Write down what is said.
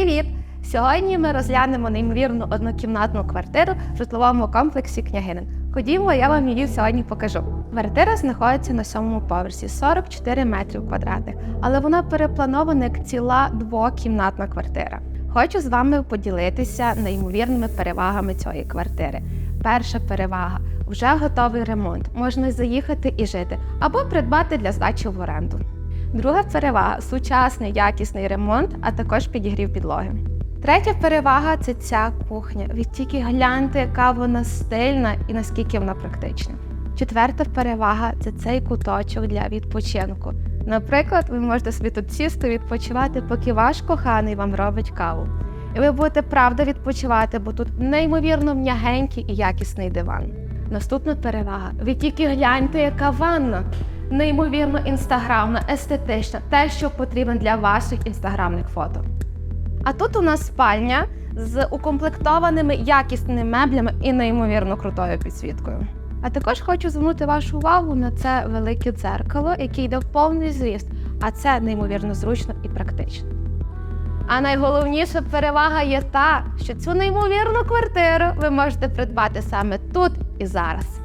Привіт! Сьогодні ми розглянемо неймовірну однокімнатну квартиру в житловому комплексі Княгинин. Ходімо, я вам її сьогодні покажу. Квартира знаходиться на сьомому поверсі 44 метрів квадратних, але вона перепланована як ціла двокімнатна квартира. Хочу з вами поділитися неймовірними перевагами цієї квартири. Перша перевага вже готовий ремонт. Можна заїхати і жити або придбати для здачі в оренду. Друга перевага сучасний якісний ремонт, а також підігрів підлоги. Третя перевага це ця кухня. Ви тільки гляньте, яка вона стильна і наскільки вона практична. Четверта перевага це цей куточок для відпочинку. Наприклад, ви можете собі тут сісти відпочивати, поки ваш коханий вам робить каву. І ви будете правда відпочивати, бо тут неймовірно м'ягенький і якісний диван. Наступна перевага. Ви тільки гляньте, яка ванна. Неймовірно інстаграмна, естетична, те, що потрібно для ваших інстаграмних фото. А тут у нас спальня з укомплектованими якісними меблями і неймовірно крутою підсвіткою. А також хочу звернути вашу увагу на це велике дзеркало, яке йде в повний зріст, а це неймовірно зручно і практично. А найголовніша перевага є та, що цю неймовірну квартиру ви можете придбати саме тут і зараз.